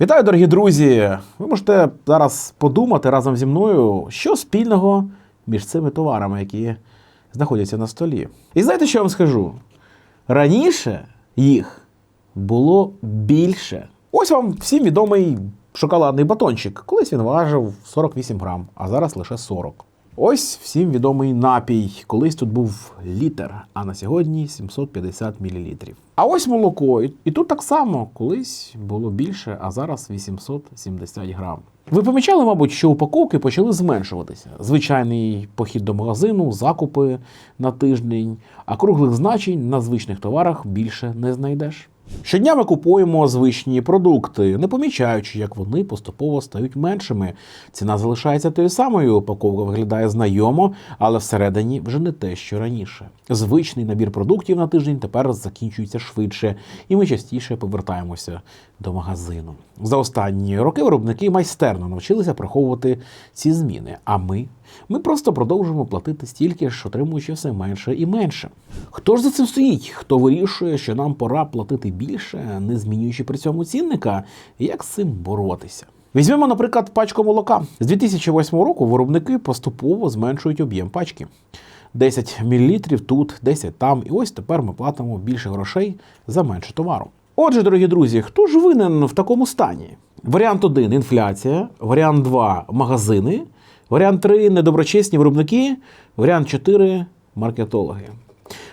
Вітаю, дорогі друзі! Ви можете зараз подумати разом зі мною, що спільного між цими товарами, які знаходяться на столі. І знаєте, що я вам скажу? Раніше їх було більше. Ось вам всім відомий шоколадний батончик. Колись він важив 48 грам, а зараз лише 40. Ось всім відомий напій. Колись тут був літр, а на сьогодні 750 мл. А ось молоко. І тут так само колись було більше, а зараз 870 грам. Ви помічали, мабуть, що упаковки почали зменшуватися. Звичайний похід до магазину, закупи на тиждень, а круглих значень на звичних товарах більше не знайдеш. Щодня ми купуємо звичні продукти, не помічаючи, як вони поступово стають меншими. Ціна залишається тою самою, упаковка виглядає знайомо, але всередині вже не те, що раніше. Звичний набір продуктів на тиждень тепер закінчується швидше, і ми частіше повертаємося до магазину. За останні роки виробники майстерно навчилися приховувати ці зміни. А ми? Ми просто продовжуємо платити стільки ж, отримуючи все менше і менше. Хто ж за цим стоїть? Хто вирішує, що нам пора платити більше, не змінюючи при цьому цінника? Як з цим боротися? Візьмемо, наприклад, пачку молока. З 2008 року виробники поступово зменшують об'єм пачки. 10 мл тут, 10 там. І ось тепер ми платимо більше грошей за менше товару. Отже, дорогі друзі, хто ж винен в такому стані? Варіант 1 інфляція, варіант 2 магазини, варіант 3 недоброчесні виробники, варіант 4 маркетологи.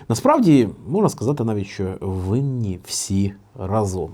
Насправді можна сказати навіть, що винні всі разом.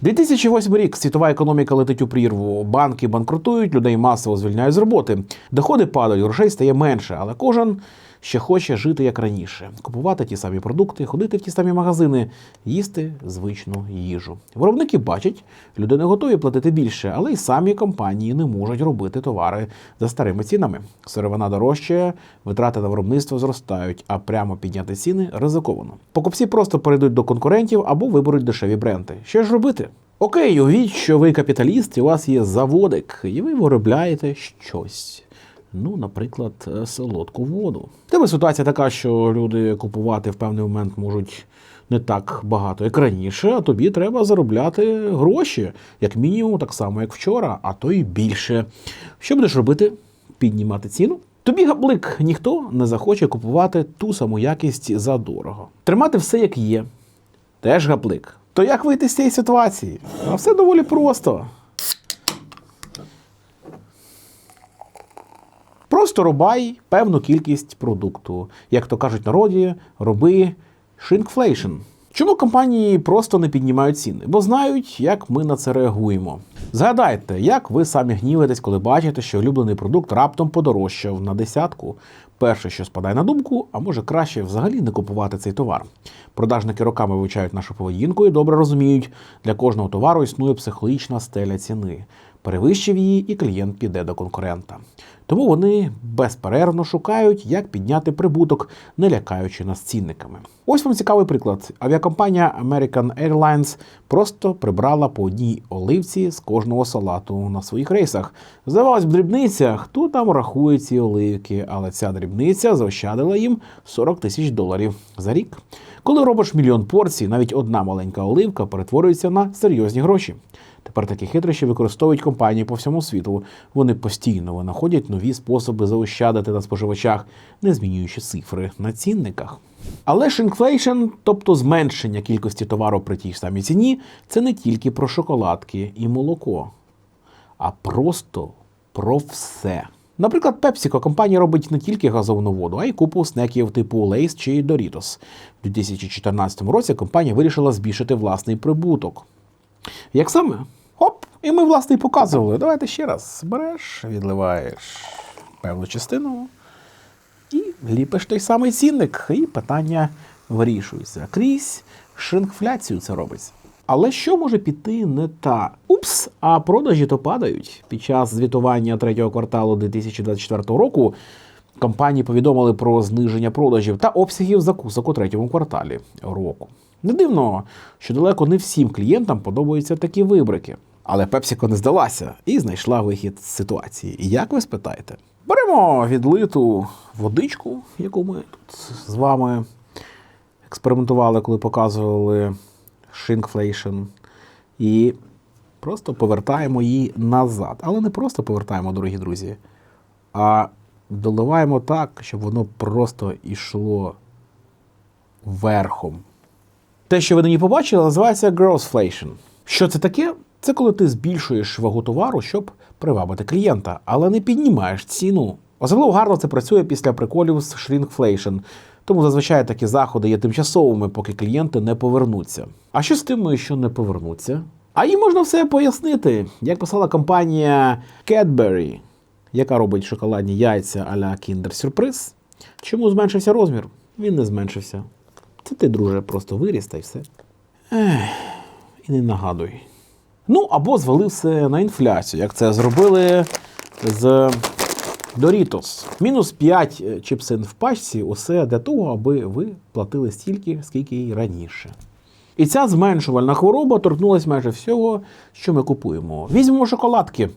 2008 рік світова економіка летить у прірву. Банки банкрутують, людей масово звільняють з роботи. Доходи падають, грошей стає менше, але кожен ще хоче жити як раніше, купувати ті самі продукти, ходити в ті самі магазини, їсти звичну їжу. Виробники бачать, люди не готові платити більше, але й самі компанії не можуть робити товари за старими цінами. Сировина дорожчає, витрати на виробництво зростають, а прямо підняти ціни ризиковано. Покупці просто перейдуть до конкурентів або виберуть дешеві бренди. Що ж робити? Окей, уявіть, що ви капіталіст, і у вас є заводик, і ви виробляєте щось. Ну, наприклад, е, солодку воду. Тебе ситуація така, що люди купувати в певний момент можуть не так багато, як раніше, а тобі треба заробляти гроші, як мінімум, так само, як вчора, а то й більше. Що будеш робити? Піднімати ціну? Тобі габлик ніхто не захоче купувати ту саму якість за дорого. Тримати все як є. Теж габлик. То як вийти з цієї ситуації? А все доволі просто. Просто рубай певну кількість продукту. Як то кажуть народі, роби шинкфлейшн. Чому компанії просто не піднімають ціни? Бо знають, як ми на це реагуємо. Згадайте, як ви самі гніваєтесь, коли бачите, що улюблений продукт раптом подорожчав на десятку. Перше, що спадає на думку, а може краще взагалі не купувати цей товар. Продажники роками вивчають нашу поведінку і добре розуміють, для кожного товару існує психологічна стеля ціни. Перевищив її, і клієнт піде до конкурента. Тому вони безперервно шукають, як підняти прибуток, не лякаючи нас цінниками. Ось вам цікавий приклад. Авіакомпанія American Airlines просто прибрала по одній оливці з кожного салату на своїх рейсах. Здавалось, в дрібницях, хто там рахує ці оливки, але ця дрібниця заощадила їм 40 тисяч доларів за рік. Коли робиш мільйон порцій, навіть одна маленька оливка перетворюється на серйозні гроші. Тепер такі хитрощі використовують компанії по всьому світу. Вони постійно винаходять нові способи заощадити на споживачах, не змінюючи цифри на цінниках. Але шинфлейшн, тобто зменшення кількості товару при тій ж самій ціні, це не тільки про шоколадки і молоко, а просто про все. Наприклад, PepsiCo компанія робить не тільки газовану воду, а й купу снеків типу Lay's чи Doritos. У 2014 році компанія вирішила збільшити власний прибуток. Як саме? Оп, і ми, власне, і показували. Давайте ще раз. Береш, відливаєш певну частину і ліпиш той самий цінник, і питання вирішується. Крізь шинкфляцію це робиться. Але що може піти не так? Упс, а продажі то падають. Під час звітування третього кварталу 2024 року компанії повідомили про зниження продажів та обсягів закусок у третьому кварталі року. Не дивно, що далеко не всім клієнтам подобаються такі вибрики. Але PepsiCo не здалася і знайшла вихід з ситуації. І як ви спитаєте? Беремо відлиту водичку, яку ми тут з вами експериментували, коли показували шинкфлейшн, і Просто повертаємо її назад. Але не просто повертаємо, дорогі друзі, а доливаємо так, щоб воно просто йшло верхом. Те, що ви нині побачили, називається growthflation. Що це таке? Це коли ти збільшуєш вагу товару, щоб привабити клієнта, але не піднімаєш ціну. Особливо гарно це працює після приколів з shrinkflation, тому зазвичай такі заходи є тимчасовими, поки клієнти не повернуться. А що з тими, що не повернуться? А їм можна все пояснити, як писала компанія Cadbury, яка робить шоколадні яйця а-ля Kinder Surprise. Чому зменшився розмір? Він не зменшився. Це ти, друже, просто виріс та й все. Ех, і не нагадуй. Ну, або звалив все на інфляцію, як це зробили з Doritos. Мінус 5 чіпсин в пачці усе для того, аби ви платили стільки, скільки й раніше. І ця зменшувальна хвороба торкнулася майже всього, що ми купуємо. Візьмемо шоколадки.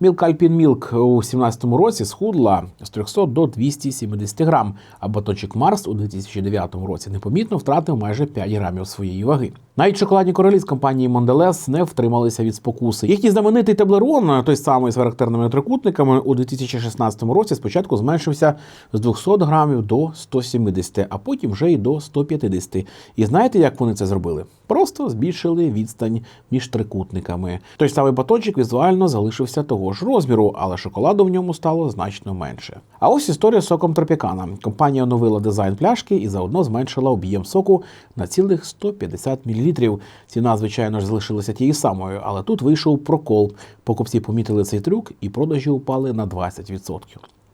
Milk Alpine Milk у 2017 році схудла з 300 до 270 грам, а батончик Марс у 2009 році непомітно втратив майже 5 грамів своєї ваги. Навіть шоколадні королі з компанії Mondelez не втрималися від спокуси. Їхній знаменитий Теблерон, той самий з характерними трикутниками, у 2016 році спочатку зменшився з 200 грамів до 170, а потім вже й до 150. І знаєте, як вони це зробили? Просто збільшили відстань між трикутниками. Той самий батончик візуально залишився того ж розміру, але шоколаду в ньому стало значно менше. А ось історія з соком Тропікана. Компанія оновила дизайн пляшки і заодно зменшила об'єм соку на цілих 150 мл. Ціна, звичайно ж, залишилася тією самою, але тут вийшов прокол. Покупці помітили цей трюк і продажі упали на 20%.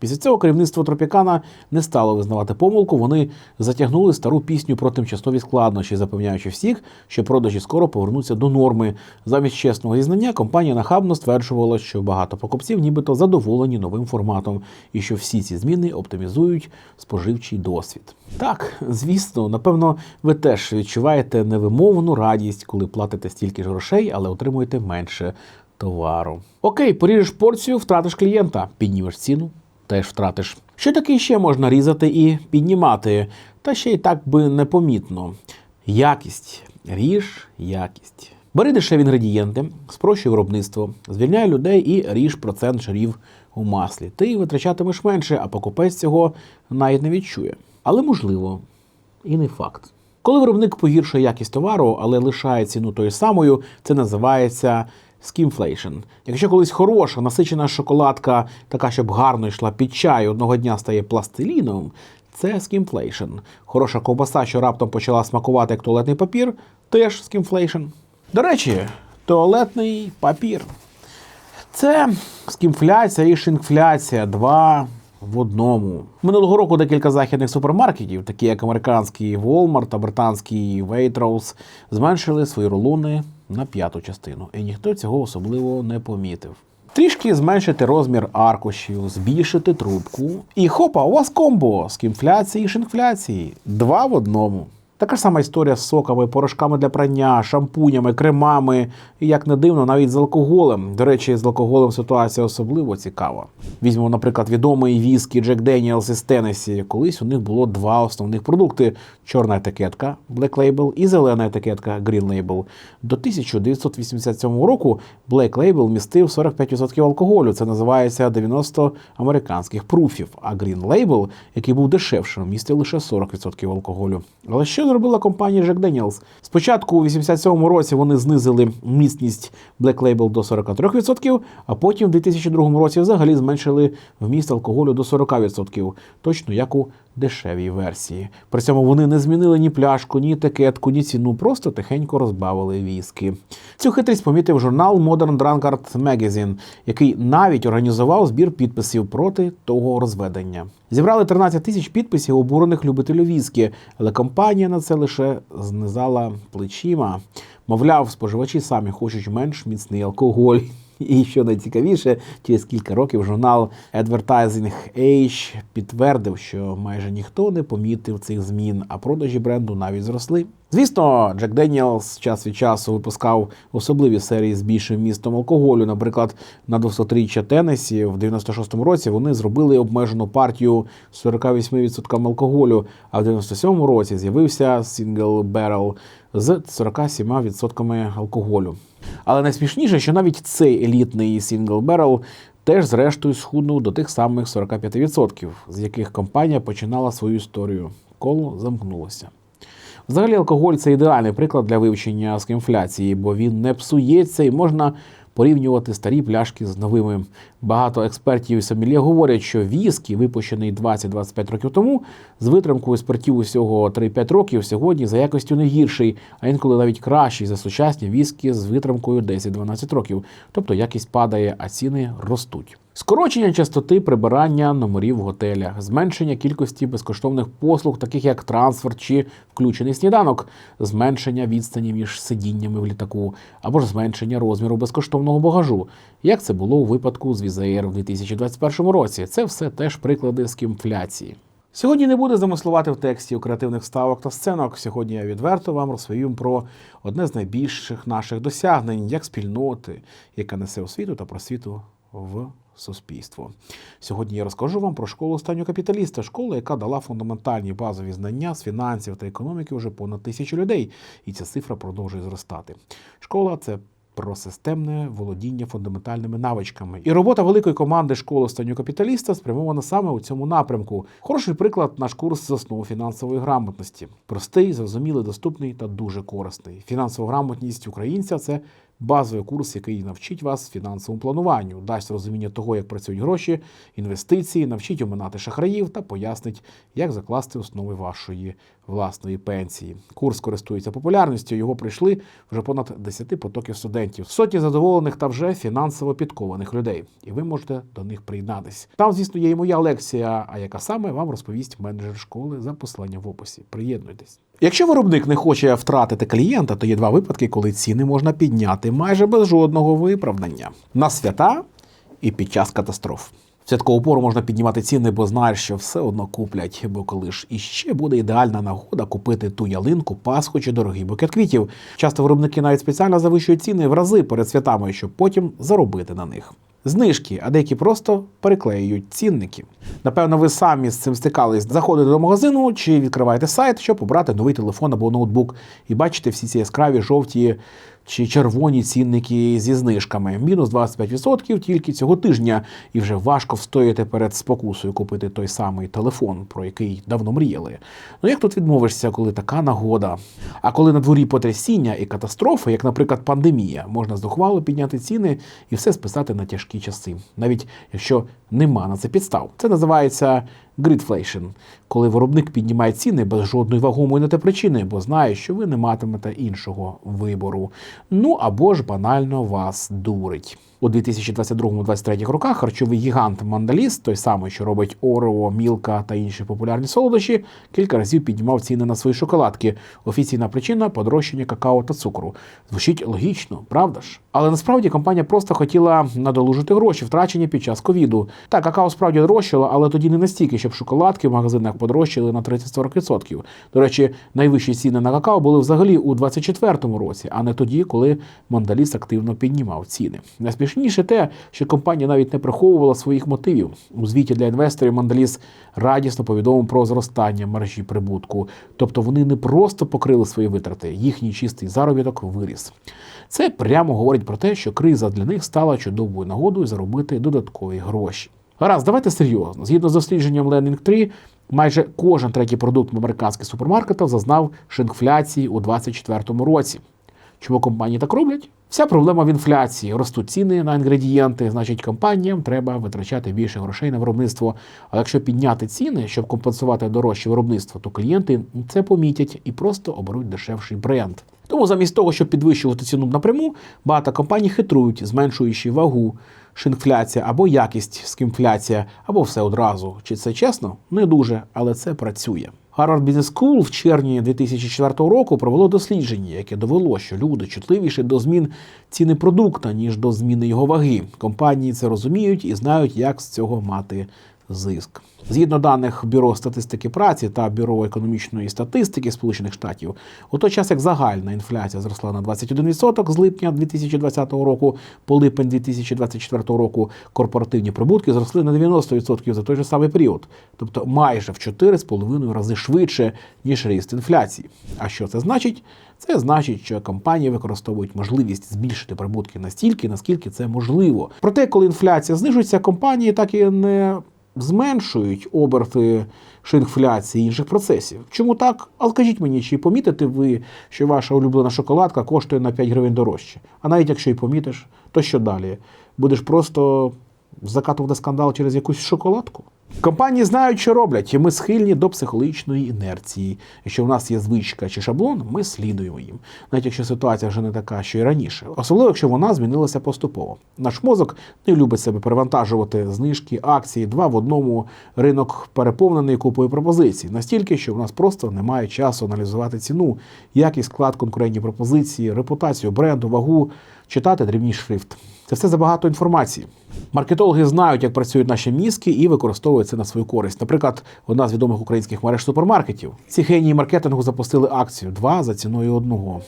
Після цього керівництво Тропікана не стало визнавати помилку. Вони затягнули стару пісню про тимчасові складнощі, запевняючи всіх, що продажі скоро повернуться до норми. Замість чесного зізнання компанія нахабно стверджувала, що багато покупців нібито задоволені новим форматом, і що всі ці зміни оптимізують споживчий досвід. Так, звісно, напевно, ви теж відчуваєте невимовну радість, коли платите стільки ж грошей, але отримуєте менше товару. Окей, поріжеш порцію, втратиш клієнта, піднімеш ціну теж втратиш. Що таке ще можна різати і піднімати, та ще й так би непомітно. Якість. Ріж якість. Бери дешеві інгредієнти, спрощуй виробництво, звільняй людей і ріж процент жирів у маслі. Ти витрачатимеш менше, а покупець цього навіть не відчує. Але можливо, і не факт. Коли виробник погіршує якість товару, але лишає ціну тою самою, це називається скімфлейшн. Якщо колись хороша, насичена шоколадка, така, щоб гарно йшла під чай, одного дня стає пластиліном, це скімфлейшн. Хороша ковбаса, що раптом почала смакувати як туалетний папір, теж скімфлейшн. До речі, туалетний папір. Це скімфляція і шинкфляція. Два в одному. Минулого року декілька західних супермаркетів, такі як американський Walmart та британський Waitrose, зменшили свої рулони на п'яту частину, і ніхто цього особливо не помітив. Трішки зменшити розмір аркушів, збільшити трубку. І хопа, у вас комбо з кімфляції і шинфляції. Два в одному. Така ж сама історія з соками, порошками для прання, шампунями, кремами і, як не дивно, навіть з алкоголем. До речі, з алкоголем ситуація особливо цікава. Візьмемо, наприклад, відомий віскі Джек Деніелс із Теннесі. Колись у них було два основних продукти: чорна етикетка Black Label і зелена етикетка Green Label. До 1987 року Black Label містив 45% алкоголю. Це називається 90 американських пруфів. А Green Label, який був дешевшим, містив лише 40% алкоголю. Але що зробила компанія Jack Daniels? Спочатку у 87-му році вони знизили міцність Black Label до 43%, а потім в 2002 році взагалі зменшили вміст алкоголю до 40%, точно як у дешевій версії. При цьому вони не змінили ні пляшку, ні етикетку, ні ціну, просто тихенько розбавили віскі. Цю хитрість помітив журнал Modern Drunkard Magazine, який навіть організував збір підписів проти того розведення. Зібрали 13 тисяч підписів обурених любителів віскі, але компанія на це лише знизала плечима. Мовляв, споживачі самі хочуть менш міцний алкоголь. І що найцікавіше, через кілька років журнал Advertising Age підтвердив, що майже ніхто не помітив цих змін, а продажі бренду навіть зросли. Звісно, Джек Деніелс час від часу випускав особливі серії з більшим містом алкоголю. Наприклад, на 200-річчя Теннесі в 96-му році вони зробили обмежену партію з 48% алкоголю, а в 97-му році з'явився Single Barrel з 47% алкоголю. Але найсмішніше, що навіть цей елітний Single Barrel теж зрештою схуднув до тих самих 45%, з яких компанія починала свою історію. Коло замкнулося. Взагалі, алкоголь це ідеальний приклад для вивчення скінфляції, бо він не псується і можна порівнювати старі пляшки з новими. Багато експертів і сомельє говорять, що віскі, випущений 20-25 років тому, з витримкою спиртів усього 3-5 років, сьогодні за якостю не гірший, а інколи навіть кращий за сучасні віскі з витримкою 10-12 років. Тобто якість падає, а ціни ростуть. Скорочення частоти прибирання номерів в готелях, зменшення кількості безкоштовних послуг, таких як трансфер чи включений сніданок, зменшення відстані між сидіннями в літаку або ж зменшення розміру безкоштовного багажу, як це було у випадку з Візаєр в 2021 році. Це все теж приклади скімфляції. Сьогодні не буде замислувати в тексті у креативних ставок та сценок. Сьогодні я відверто вам розповім про одне з найбільших наших досягнень як спільноти, яка несе освіту та просвіту в суспільство. Сьогодні я розкажу вам про школу останнього капіталіста, школу, яка дала фундаментальні базові знання з фінансів та економіки вже понад тисячу людей, і ця цифра продовжує зростати. Школа це. Про системне володіння фундаментальними навичками і робота великої команди школи останнього капіталіста спрямована саме у цьому напрямку. Хороший приклад наш курс з основ фінансової грамотності. Простий, зрозумілий, доступний та дуже корисний. Фінансова грамотність українця це базовий курс, який навчить вас фінансовому плануванню, дасть розуміння того, як працюють гроші, інвестиції, навчить оминати шахраїв та пояснить, як закласти основи вашої власної пенсії. Курс користується популярністю. Його прийшли вже понад 10 потоків студентів, сотні задоволених та вже фінансово підкованих людей. І ви можете до них приєднатись. Там, звісно, є і моя лекція, а яка саме вам розповість менеджер школи за посиланням в описі. Приєднуйтесь. Якщо виробник не хоче втратити клієнта, то є два випадки, коли ціни можна підняти майже без жодного виправдання на свята і під час катастроф. В святкову пору можна піднімати ціни, бо знаєш, що все одно куплять, бо коли ж іще буде ідеальна нагода купити ту ялинку, пасху чи дорогий букет квітів. Часто виробники навіть спеціально завищують ціни в рази перед святами, щоб потім заробити на них. Знижки, а деякі просто переклеюють цінники. Напевно, ви самі з цим стикались. Заходите до магазину чи відкриваєте сайт, щоб обрати новий телефон або ноутбук, і бачите всі ці яскраві жовті чи червоні цінники зі знижками. Мінус 25% тільки цього тижня, і вже важко встояти перед спокусою купити той самий телефон, про який давно мріяли. Ну як тут відмовишся, коли така нагода? А коли на дворі потрясіння і катастрофи, як, наприклад, пандемія, можна здухвало підняти ціни і все списати на тяжкі часи, навіть якщо нема на це підстав. Це називається грідфлейшн, коли виробник піднімає ціни без жодної вагомої на те причини, бо знає, що ви не матимете іншого вибору. Ну або ж банально вас дурить. У 2022-2023 роках харчовий гігант Мандаліс, той самий, що робить Орео, Мілка та інші популярні солодощі, кілька разів піднімав ціни на свої шоколадки. Офіційна причина подорожчання какао та цукру. Звучить логічно, правда ж? Але насправді компанія просто хотіла надолужити гроші, втрачені під час ковіду. Так, какао справді дорожчало, але тоді не настільки, щоб шоколадки в магазинах подорожчали на 30-40%. До речі, найвищі ціни на какао були взагалі у 2024 році, а не тоді, коли Мандаліс активно піднімав ціни. Найсмішніше те, що компанія навіть не приховувала своїх мотивів. У звіті для інвесторів Мандаліс радісно повідомив про зростання мережі прибутку. Тобто вони не просто покрили свої витрати, їхній чистий заробіток виріс. Це прямо говорить про те, що криза для них стала чудовою нагодою заробити додаткові гроші. Гаразд, давайте серйозно. Згідно з дослідженням Learning 3, майже кожен третій продукт в американських супермаркетах зазнав шинфляції у 2024 році. Чому компанії так роблять? Вся проблема в інфляції. Ростуть ціни на інгредієнти, значить, компаніям треба витрачати більше грошей на виробництво. А якщо підняти ціни, щоб компенсувати дорожче виробництво, то клієнти це помітять і просто оберуть дешевший бренд. Тому замість того, щоб підвищувати ціну напряму, багато компаній хитрують, зменшуючи вагу, шинфляція або якість скімфляція, або все одразу. Чи це чесно? Не дуже, але це працює. Harvard Business School в червні 2004 року провело дослідження, яке довело, що люди чутливіші до змін ціни продукта, ніж до зміни його ваги. Компанії це розуміють і знають, як з цього мати зиск. Згідно даних Бюро статистики праці та Бюро економічної статистики Сполучених Штатів, у той час як загальна інфляція зросла на 21% з липня 2020 року по липень 2024 року, корпоративні прибутки зросли на 90% за той же самий період, тобто майже в 4,5 рази швидше ніж ріст інфляції. А що це значить? Це значить, що компанії використовують можливість збільшити прибутки настільки, наскільки це можливо. Проте, коли інфляція знижується, компанії так і не зменшують оберти шинфляції і інших процесів. Чому так? А скажіть мені, чи помітите ви, що ваша улюблена шоколадка коштує на 5 гривень дорожче? А навіть якщо й помітиш, то що далі? Будеш просто закатувати скандал через якусь шоколадку? Компанії знають, що роблять, і ми схильні до психологічної інерції. Якщо в нас є звичка чи шаблон, ми слідуємо їм, навіть якщо ситуація вже не така, що і раніше, особливо якщо вона змінилася поступово. Наш мозок не любить себе перевантажувати знижки, акції, два в одному ринок переповнений купою пропозицій, настільки, що в нас просто немає часу аналізувати ціну, якість склад конкурентні пропозиції, репутацію бренду, вагу, читати дрібний шрифт. Це все забагато інформації. Маркетологи знають, як працюють наші мізки і використовують це на свою користь. Наприклад, одна з відомих українських мереж супермаркетів. Ці генії маркетингу запустили акцію два за ціною одного.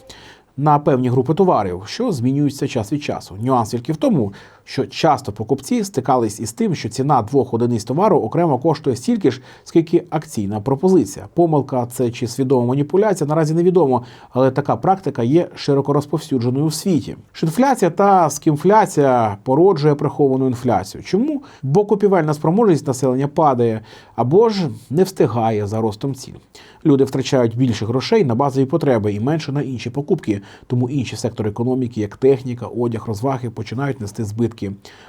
На певні групи товарів, що змінюються час від часу. Нюанс тільки в тому, що часто покупці стикались із тим, що ціна двох одиниць товару окремо коштує стільки ж, скільки акційна пропозиція. Помилка це чи свідома маніпуляція, наразі невідомо, але така практика є широко розповсюдженою у світі. Шинфляція та скімфляція породжує приховану інфляцію. Чому? Бо купівельна спроможність населення падає або ж не встигає за ростом цін. Люди втрачають більше грошей на базові потреби і менше на інші покупки, тому інші сектори економіки, як техніка, одяг, розваги, починають нести збитки.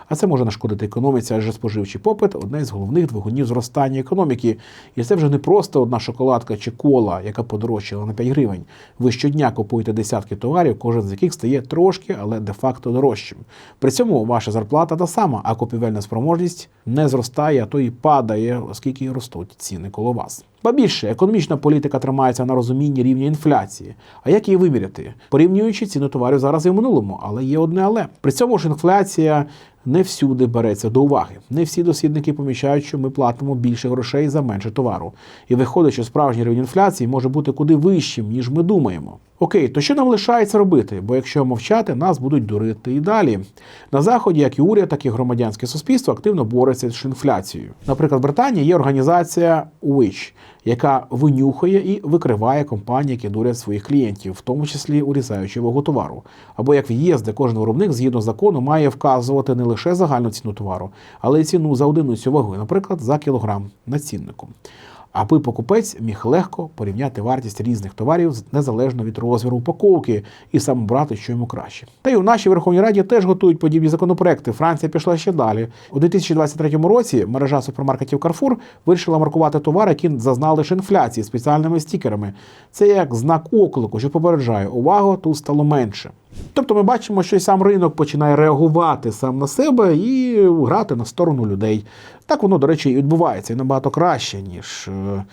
А це може нашкодити економіці, адже споживчий попит одне з головних двигунів зростання економіки. І це вже не просто одна шоколадка чи кола, яка подорожчала на 5 гривень. Ви щодня купуєте десятки товарів, кожен з яких стає трошки, але де-факто дорожчим. При цьому ваша зарплата та сама, а купівельна спроможність не зростає, а то і падає, оскільки ростуть ціни коло вас. Ба більше, економічна політика тримається на розумінні рівня інфляції. А як її виміряти? Порівнюючи ціну товарів зараз і в минулому, але є одне але. При цьому ж інфляція не всюди береться до уваги. Не всі дослідники помічають, що ми платимо більше грошей за менше товару. І виходить, що справжній рівень інфляції може бути куди вищим, ніж ми думаємо. Окей, то що нам лишається робити? Бо якщо мовчати, нас будуть дурити і далі. На заході, як і уряд, так і громадянське суспільство активно бореться з інфляцією. Наприклад, в Британії є організація WICH, яка винюхує і викриває компанії, які дурять своїх клієнтів, в тому числі урізаючи вагу товару. Або як в'їзд, де кожен виробник згідно закону має вказувати не лише загальну ціну товару, але й ціну за одиницю ваги, наприклад, за кілограм на. Аби покупець міг легко порівняти вартість різних товарів незалежно від розміру упаковки і сам обрати, що йому краще. Та й у нашій Верховній Раді теж готують подібні законопроекти. Франція пішла ще далі. У 2023 році мережа супермаркетів Carrefour вирішила маркувати товари, які зазнали лише інфляції спеціальними стікерами. Це як знак оклику, що попереджає увагу, тут стало менше. Тобто ми бачимо, що і сам ринок починає реагувати сам на себе і грати на сторону людей. Так воно, до речі, і відбувається і набагато краще, ніж е,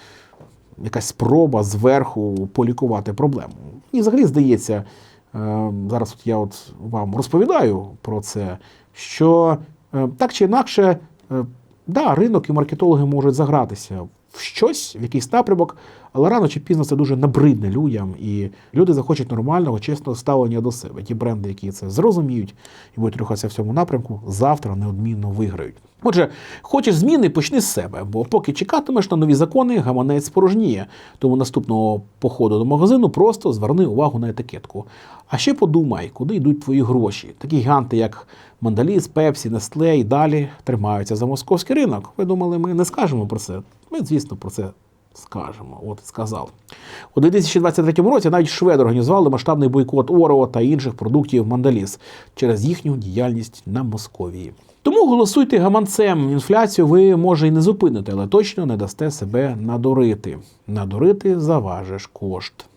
якась спроба зверху полікувати проблему. І взагалі здається, е, зараз от я от вам розповідаю про це, що е, так чи інакше, да, ринок і маркетологи можуть загратися в щось, в якийсь напрямок, але рано чи пізно це дуже набридне людям, і люди захочуть нормального, чесного ставлення до себе. Ті бренди, які це зрозуміють і будуть рухатися в цьому напрямку, завтра неодмінно виграють. Отже, хочеш зміни, почни з себе, бо поки чекатимеш на нові закони, гаманець спорожніє. Тому наступного походу до магазину просто зверни увагу на етикетку. А ще подумай, куди йдуть твої гроші. Такі гіганти, як Мандаліс, Пепсі, Нестле і далі тримаються за московський ринок. Ви думали, ми не скажемо про це? Ми, звісно, про це скажемо. От сказав. У 2023 році навіть шведи організували масштабний бойкот Орова та інших продуктів Мандаліс через їхню діяльність на Московії. Тому голосуйте гаманцем. Інфляцію ви може і не зупините, але точно не дасте себе надурити. Надурити заважиш кошт.